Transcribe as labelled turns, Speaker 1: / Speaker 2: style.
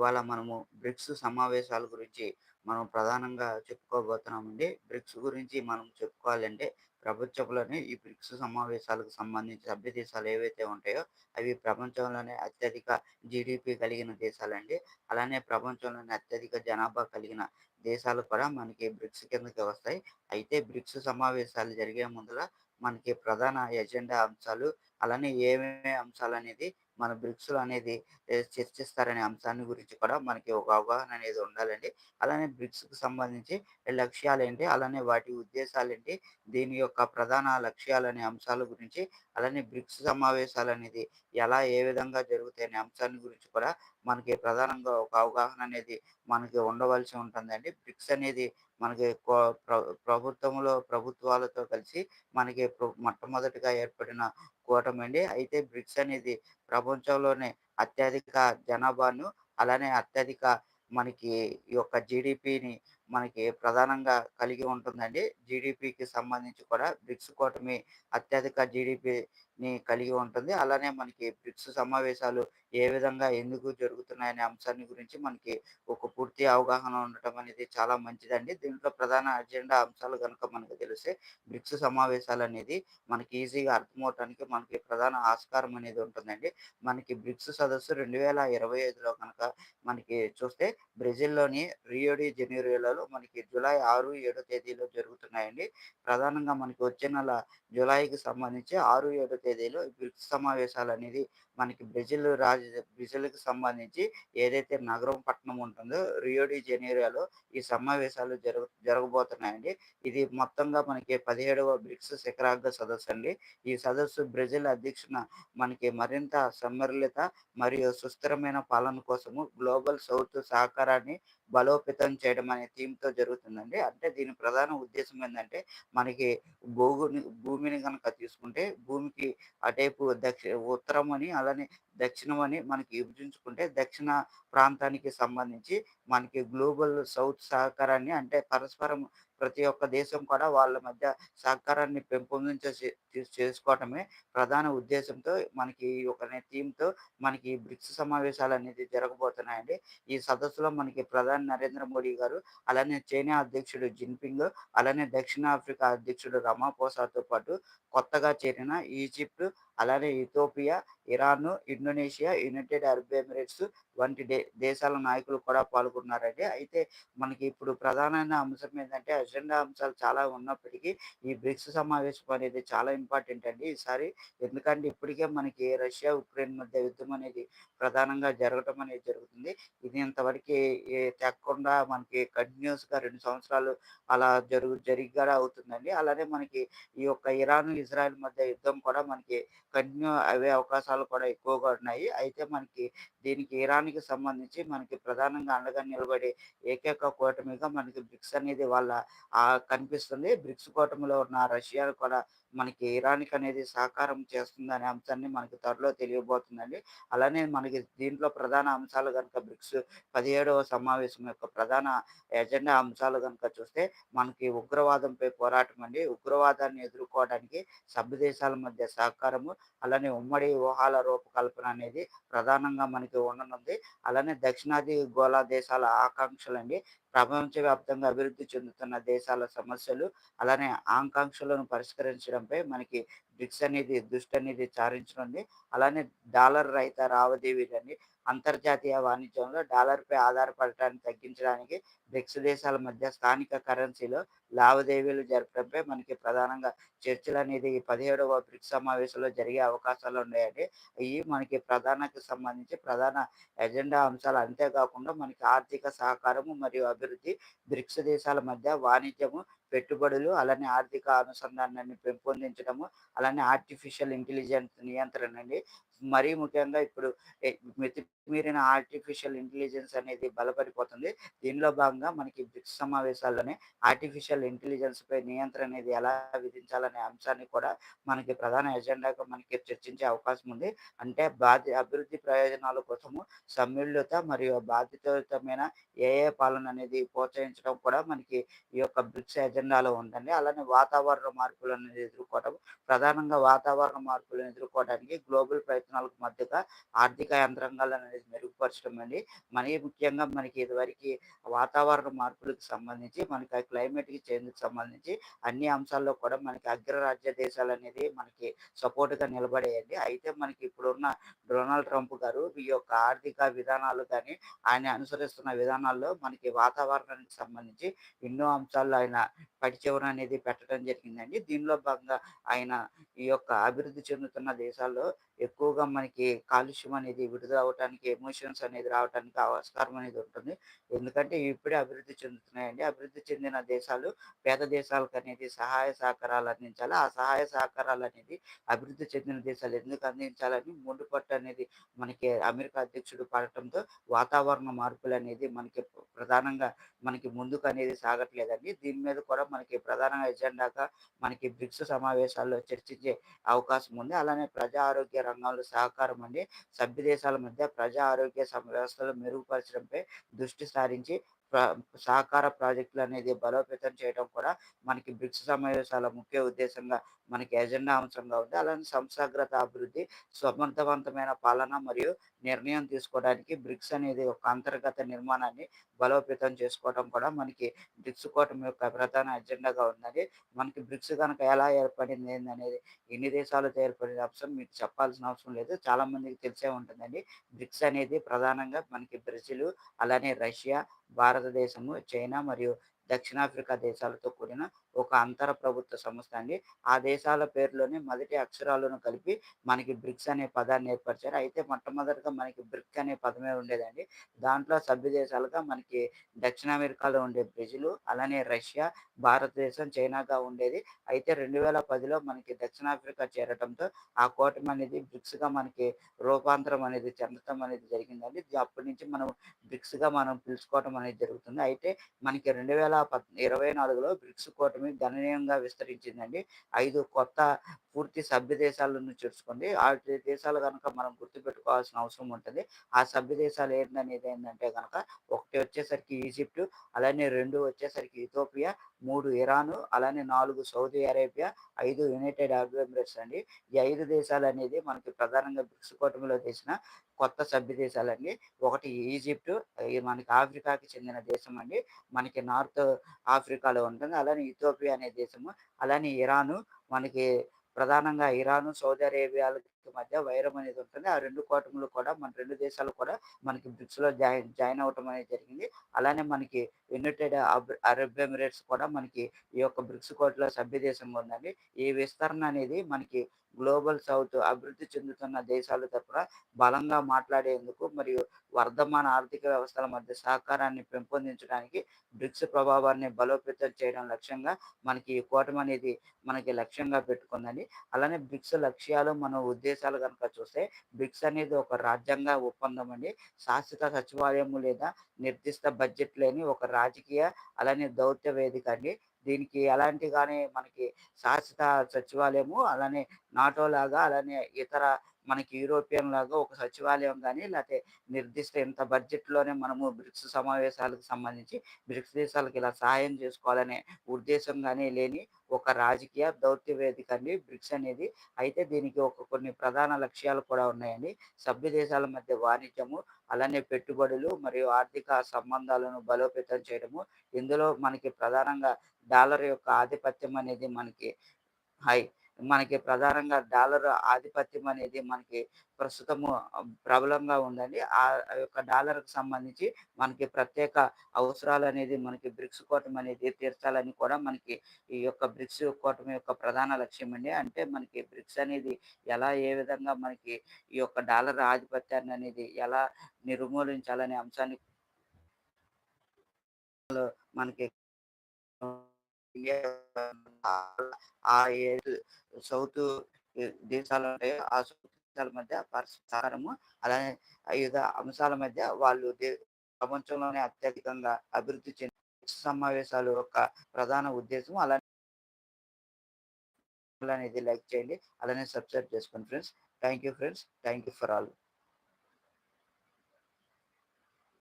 Speaker 1: ఇవాళ మనము బ్రిక్స్ సమావేశాల గురించి మనం ప్రధానంగా చెప్పుకోబోతున్నామండి. బ్రిక్స్ గురించి మనం చెప్పుకోవాలంటే ప్రపంచంలోనే ఈ బ్రిక్స్ సమావేశాలకు సంబంధించి సభ్య దేశాలు ఏవైతే ఉంటాయో అవి ప్రపంచంలోనే అత్యధిక జీడిపి కలిగిన దేశాలండి. అలానే ప్రపంచంలోనే అత్యధిక జనాభా కలిగిన దేశాలు కూడా మనకి బ్రిక్స్ కిందకి వస్తాయి. అయితే బ్రిక్స్ సమావేశాలు జరిగే ముందర మనకి ప్రధాన ఎజెండా అంశాలు అలానే ఏమేమి అంశాలు అనేది మన బ్రిక్స్‌లో అనేది చర్చిస్తారనే అంశాన్ని గురించి కూడా మనకి ఒక అవగాహన అనేది ఉండాలండి. అలానే బ్రిక్స్‌కి సంబంధించి లక్ష్యాలు ఏంటి అలానే వాటి ఉద్దేశాలు ఏంటి దీని యొక్క ప్రధాన లక్ష్యాలనే అంశాల గురించి, అలానే బ్రిక్స్ సమావేశాలు అనేది ఎలా, ఏ విధంగా జరుగుతాయనే అంశాన్ని గురించి కూడా మనకి ప్రధానంగా ఒక అవగాహన అనేది మనకి ఉండవలసి ఉంటుందండి. బ్రిక్స్ అనేది మనకి ప్ర ప్రభుత్వంలో ప్రభుత్వాలతో కలిసి మనకి మొట్టమొదటిగా ఏర్పడిన కూటమండి. అయితే బ్రిక్స్ అనేది ప్రపంచంలోనే అత్యధిక జనాభాను, అలానే అత్యధిక మనకి ఈ యొక్క జీడిపిని మనకి ప్రధానంగా కలిగి ఉంటుందండి. జీడిపికి సంబంధించి కూడా బ్రిక్స్ కూటమి అత్యధిక ని కలిగి ఉంటుంది. అలానే మనకి బ్రిక్స్ సమావేశాలు ఏ విధంగా, ఎందుకు జరుగుతున్నాయనే అంశాన్ని గురించి మనకి ఒక పూర్తి అవగాహన ఉండటం అనేది చాలా మంచిదండి. దీంట్లో ప్రధాన అజెండా అంశాలు గనుక మనకు తెలిస్తే బ్రిక్స్ సమావేశాలు అనేది మనకి ఈజీగా అర్థమవటానికి మనకి ప్రధాన ఆస్కారం అనేది ఉంటుందండి. మనకి బ్రిక్స్ సదస్సు 2025లో గనక మనకి చూస్తే బ్రెజిల్‌లోని రియో డి మనకి జూలై 6, 7 తేదీలో జరుగుతున్నాయండి. ప్రధానంగా మనకి వచ్చే నెల జూలైకి సంబంధించి 6, 7 తేదీలో బ్రిక్స్ సమావేశాలు అనేది మనకి బ్రెజిల్ రాజ బ్రెజిల్‌కి సంబంధించి ఏదైతే నగరం, పట్టణం ఉంటుందో రియో డి ఈ సమావేశాలు జరుగు జరగబోతున్నాయండి. ఇది మొత్తంగా మనకి 17వ బ్రిక్స్ శిఖరాగ్ర సదస్సండి. ఈ సదస్సు బ్రెజిల్ అధ్యక్షున మనకి మరింత సమర్లిత మరియు సుస్థిరమైన పాలన కోసము గ్లోబల్ సౌత్ సహకారాన్ని బలోపేతం చేయడం అనే థీమ్‌తో జరుగుతుందండి. అంటే దీని ప్రధాన ఉద్దేశం ఏంటంటే మనకి భూగుని భూమిని కనుక తీసుకుంటే భూమికి అటైపు దక్షి ఉత్తరం అని, అలానే దక్షిణం అని మనకి విభజించుకుంటే దక్షిణ ప్రాంతానికి సంబంధించి మనకి గ్లోబల్ సౌత్ సహకారాన్ని అంటే పరస్పరం ప్రతి ఒక్క దేశం కూడా వాళ్ళ మధ్య సహకారాన్ని పెంపొందించే చేసుకోవటమే ప్రధాన ఉద్దేశంతో మనకి ఒక థీమ్‌తో మనకి బ్రిక్స్ సమావేశాలు అనేది జరగబోతున్నాయండి. ఈ సదస్సులో మనకి ప్రధాని నరేంద్ర మోడీ గారు, అలానే చైనా అధ్యక్షుడు జిన్‌పింగ్, అలానే దక్షిణాఫ్రికా అధ్యక్షుడు రమాపోసాతో పాటు కొత్తగా చేరిన ఈజిప్ట్, అలానే Ethiopia Iran, Indonesia, United Arab Emirates వంటి దే దేశాల నాయకులు కూడా పాల్గొన్నారండి. అయితే మనకి ఇప్పుడు ప్రధానమైన అంశం ఏంటంటే అజెండా అంశాలు చాలా ఉన్నప్పటికీ ఈ బ్రిక్స్ సమావేశం అనేది చాలా ఇంపార్టెంట్ అండి ఈసారి. ఎందుకంటే ఇప్పటికే మనకి రష్యా, ఉక్రెయిన్ మధ్య యుద్ధం అనేది ప్రధానంగా జరగటం అనేది జరుగుతుంది. ఇది ఇంతవరకి తగ్గకుండా తెగకుండా మనకి కంటిన్యూస్గా రెండు సంవత్సరాలు అలా జరుగు జరిగ్గా అవుతుందండి. అలానే మనకి ఈ యొక్క ఇరాన్, ఇజ్రాయెల్ మధ్య యుద్ధం కూడా మనకి కంటిన్యూ అవే అవకాశాలు కూడా ఎక్కువగా ఉన్నాయి. అయితే మనకి దీనికి ఇరాన్‌కి సంబంధించి మనకి ప్రధానంగా అండగా నిలబడే ఏకైక కూటమిగా మనకి బ్రిక్స్ అనేది వాళ్ళ కనిపిస్తుంది. బ్రిక్స్ కూటమిలో ఉన్న రష్యా కూడా మనకి ఇరాన్‌కి అనేది సహకారం చేస్తుందనే అంశాన్ని మనకి త్వరలో తెలియబోతుందండి. అలానే మనకి దీంట్లో ప్రధాన అంశాలు గనుక బ్రిక్స్ 17వ సమావేశం యొక్క ప్రధాన ఎజెండా అంశాలు గనుక చూస్తే మనకి ఉగ్రవాదంపై పోరాటం అండి. ఉగ్రవాదాన్ని ఎదుర్కోవడానికి సభ్య దేశాల మధ్య సహకారము, అలానే ఉమ్మడి వ్యూహాల రూపకల్పన అనేది ప్రధానంగా మనకి ఉండనుంది. అలానే దక్షిణాది గోళ దేశాల ఆకాంక్షలండి. ప్రపంచవ్యాప్తంగా అభివృద్ధి చెందుతున్న దేశాల సమస్యలు, అలానే ఆకాంక్షలను పరిష్కరించడంపై మనకి బ్రిక్స్ అనేది దృష్టి అనేది చారించనుంది అలానే డాలర్ రహిత రావదేవీలని అంతర్జాతీయ వాణిజ్యంలో డాలర్‌పై ఆధారపడటాన్ని తగ్గించడానికి బ్రిక్స్ దేశాల మధ్య స్థానిక కరెన్సీలో లావాదేవీలు జరపడంపై మనకి ప్రధానంగా చర్చలనేది ఈ 17వ బ్రిక్స్ సమావేశంలో జరిగే అవకాశాలు ఉన్నాయండి ఇవి మనకి ప్రధానకు సంబంధించి ప్రధాన ఎజెండా అంశాలు. అంతేకాకుండా మనకి ఆర్థిక సహకారము మరియు అభివృద్ధి, బ్రిక్స్ దేశాల మధ్య వాణిజ్యము, పెట్టుబడులు, అలానే ఆర్థిక అనుసంధానాన్ని పెంపొందించడము, అలానే ఆర్టిఫిషియల్ ఇంటెలిజెన్స్ నియంత్రణ అండి మరీ ముఖ్యంగా ఇప్పుడు మితి మితిమీరిన ఆర్టిఫిషియల్ ఇంటెలిజెన్స్ అనేది బలపడిపోతుంది. దీనిలో భాగంగా మనకి బ్రిక్స్ సమావేశాల్లోనే ఆర్టిఫిషియల్ ఇంటెలిజెన్స్‌పై నియంత్రణ అనేది ఎలా విధించాలనే అంశాన్ని కూడా మనకి ప్రధాన ఎజెండాగా మనకి చర్చించే అవకాశం ఉంది. అంటే బాధ్య అభివృద్ధి ప్రయోజనాల కోసము సమ్మిళిత మరియు బాధ్యతమైన ఏఏ పాలన అనేది ప్రోత్సహించడం కూడా మనకి ఈ యొక్క బ్రిక్స్ ఎజెండాలో ఉందండి. అలానే వాతావరణ మార్పులను ఎదుర్కోవటం, ప్రధానంగా వాతావరణ మార్పులను ఎదుర్కోవడానికి గ్లోబల్ ప్రయత్నాలకు పరివర్తనాలకు మధ్యగా ఆర్థిక యంత్రాంగాలనేది మెరుగుపరచడం అండి. మరీ ముఖ్యంగా మనకి ఇదివరకు వాతావరణ మార్పులకు సంబంధించి, మనకి ఆ క్లైమేట్‌కి చేంజ్‌కి సంబంధించి అన్ని అంశాల్లో కూడా మనకి అగ్రరాజ్య దేశాలనేది మనకి సపోర్ట్‌గా నిలబడేయండి అయితే మనకి ఇప్పుడున్న డొనాల్డ్ ట్రంప్ గారు ఈ యొక్క ఆర్థిక విధానాలు కానీ ఆయన అనుసరిస్తున్న విధానాల్లో మనకి వాతావరణానికి సంబంధించి ఎన్నో అంశాల్లో ఆయన పడిచెవురు అనేది పెట్టడం జరిగిందండి. దీనిలో భాగంగా ఆయన ఈ యొక్క అభివృద్ధి చెందుతున్న దేశాల్లో ఎక్కువగా మనకి కాలుష్యం అనేది విడుదల అవ్వటానికి, ఎమోషన్స్ అనేది రావటానికి ఆస్కారం అనేది ఉంటుంది. ఎందుకంటే ఇప్పుడే అభివృద్ధి చెందుతున్నాయండి. అభివృద్ధి చెందిన దేశాలు పేద దేశాలకనేది సహాయ సహకారాలు అందించాలి. ఆ సహాయ సహకారాలు అనేది అభివృద్ధి చెందిన దేశాలు ఎందుకు అందించాలని ముండుపట్టు అనేది మనకి అమెరికా అధ్యక్షుడు పడటంతో వాతావరణ మార్పులు అనేది మనకి ప్రధానంగా మనకి ముందుకు అనేది సాగట్లేదండి. దీని మీద కూడా మనకి ప్రధాన ఎజెండాగా మనకి బ్రిక్స్ సమావేశాల్లో చర్చించే అవకాశం ఉంది. అలానే ప్రజా ఆరోగ్య రంగంలో సహకారం అండి. సభ్య దేశాల మధ్య ప్రజా ఆరోగ్య వ్యవస్థలు మెరుగుపరచడంపై దృష్టి సారించి సహకార ప్రాజెక్టులు అనేది బలోపేతం చేయడం కూడా మనకి బ్రిక్స్ సమావేశాల ముఖ్య ఉద్దేశంగా మనకి ఎజెండా అంశంగా ఉంది. అలానే సంస్థాగత అభివృద్ధి, సమర్థవంతమైన పాలన మరియు నిర్ణయం తీసుకోవడానికి బ్రిక్స్ అనేది ఒక అంతర్గత నిర్మాణాన్ని బలోపేతం చేసుకోవడం కూడా మనకి బ్రిక్స్ కూటమి యొక్క ప్రధాన ఎజెండాగా ఉందండి. మనకి బ్రిక్స్ కనుక ఎలా ఏర్పడింది అనేది ఎన్ని దేశాలతో ఏర్పడిన అంశం మీకు చెప్పాల్సిన అవసరం లేదు. చాలా మందికి తెలిసే ఉంటుందండి. బ్రిక్స్ అనేది ప్రధానంగా మనకి బ్రెజిల్, అలానే రష్యా, భారతదేశము, చైనా మరియు దక్షిణాఫ్రికా దేశాలతో కూడిన ఒక అంతర ప్రభుత్వ సంస్థ అండి. ఆ దేశాల పేర్లోనే మొదటి అక్షరాలను కలిపి మనకి బ్రిక్స్ అనే పదాన్ని ఏర్పరిచారు. అయితే మొట్టమొదటిగా మనకి బ్రిక్ అనే పదమే ఉండేదండి. దాంట్లో సభ్య దేశాలుగా మనకి దక్షిణ అమెరికాలో ఉండే బ్రెజిల్, అలానే రష్యా, భారతదేశం, చైనాగా ఉండేది. అయితే 2010లో మనకి దక్షిణాఫ్రికా చేరటంతో ఆ కూటమి అనేది బ్రిక్స్‌గా మనకి రూపాంతరం అనేది చెందటం అనేది జరిగిందండి. అప్పటి నుంచి మనం బ్రిక్స్‌గా మనం పిలుచుకోవటం అనేది జరుగుతుంది. అయితే మనకి 2024లో బ్రిక్స్ కూటమి గణనీయంగా విస్తరించిందండి. ఐదు కొత్త పూర్తి సభ్య దేశాలను చేర్చుకుంది. ఆ దేశాలు కనుక మనం గుర్తుపెట్టుకోవాల్సిన అవసరం ఉంటుంది. ఆ సభ్య దేశాలు ఏంటనేది ఏంటంటే కనుక ఒకటి వచ్చేసరికి ఈజిప్ట్, అలానే రెండు వచ్చేసరికి ఇథోపియా మూడు ఇరాను, అలానే నాలుగు సౌదీ అరేబియా, ఐదు యునైటెడ్ అరబ్ ఎమిరేట్స్ అండి. ఈ ఐదు దేశాలు అనేది మనకి ప్రధానంగా బ్రిక్స్ కూటమిలో చేసిన కొత్త సభ్య దేశాలండి. ఒకటి ఈజిప్ట్ మనకి ఆఫ్రికాకి చెందిన దేశం అండి. మనకి నార్త్ ఆఫ్రికాలో ఉంటుంది. అలానే ఇథోపియా అనే దేశము, అలానే ఇరాను మనకి ప్రధానంగా ఇరాను, సౌదీ అరేబియాలకి మధ్య వైరం అనేది ఉంటుంది. ఆ రెండు కూటములు కూడా మన రెండు దేశాలు కూడా మనకి బ్రిక్స్‌లో జాయిన్ జాయిన్ అవ్వటం అనేది జరిగింది. అలానే మనకి యునైటెడ్ అరబ్ ఎమిరేట్స్ కూడా మనకి ఈ యొక్క బ్రిక్స్ కోటలో సభ్య దేశంగా ఉందండి. ఈ విస్తరణ అనేది మనకి గ్లోబల్ సౌత్ అభివృద్ధి చెందుతున్న దేశాల తరపున బలంగా మాట్లాడేందుకు మరియు వర్ధమాన ఆర్థిక వ్యవస్థల మధ్య సహకారాన్ని పెంపొందించడానికి బ్రిక్స్ ప్రభావాన్ని బలోపేతం చేయడం లక్ష్యంగా మనకి ఈ కూటమి అనేది మనకి లక్ష్యంగా పెట్టుకుందండి. అలానే బ్రిక్స్ లక్ష్యాలు, మన ఉద్దేశాలు కనుక చూస్తే బ్రిక్స్ అనేది ఒక రాజ్యాంగ ఒప్పందం అండి. శాశ్వత సచివాలయము లేదా నిర్దిష్ట బడ్జెట్ లేని ఒక రాజకీయ అలానే దౌత్య వేదిక అండి. దీనికి ఎలాంటి కానీ మనకి శాశ్వత సచివాలయము, అలానే నాటో లాగా, అలానే ఇతర మనకి యూరోపియన్ లాగా ఒక సచివాలయం కానీ లేకపోతే నిర్దిష్ట ఇంత బడ్జెట్‌లోనే మనము బ్రిక్స్ సమావేశాలకు సంబంధించి బ్రిక్స్ దేశాలకు ఇలా సహాయం చేసుకోవాలనే ఉద్దేశం కానీ లేని ఒక రాజకీయ దౌత్యవేదిక అండి బ్రిక్స్ అనేది. అయితే దీనికి ఒక కొన్ని ప్రధాన లక్ష్యాలు కూడా ఉన్నాయండి. సభ్య దేశాల మధ్య వాణిజ్యము, అలానే పెట్టుబడులు మరియు ఆర్థిక సంబంధాలను బలోపేతం చేయడము. ఇందులో మనకి ప్రధానంగా డాలర్ యొక్క ఆధిపత్యం అనేది మనకి హై మనకి ప్రధానంగా డాలర్ ఆధిపత్యం అనేది మనకి ప్రస్తుతము ప్రబలంగా ఉందండి. ఆ యొక్క డాలర్కు సంబంధించి మనకి ప్రత్యేక అవసరాలు అనేది మనకి బ్రిక్స్ కూటమి అనేది తీర్చాలని కూడా మనకి ఈ యొక్క బ్రిక్స్ కూటమి యొక్క ప్రధాన లక్ష్యం అండి. అంటే మనకి బ్రిక్స్ అనేది ఎలా ఏ విధంగా మనకి ఈ యొక్క డాలర్ ఆధిపత్యాన్ని అనేది ఎలా నిర్మూలించాలనే అంశాన్ని మనకి ఆ ఏడు సౌత్ దేశాలు ఉంటాయో ఆ సౌత్ దేశాల మధ్య పరస్పరము అలానే వివిధ అంశాల మధ్య వాళ్ళు ప్రపంచంలోనే అత్యధికంగా అభివృద్ధి చెందిన సమావేశాలు యొక్క ప్రధాన ఉద్దేశం. అలానే అనేది లైక్ చేయండి. అలానే సబ్స్క్రైబ్ చేసుకోండి friends. Thank you friends. Thank you for all.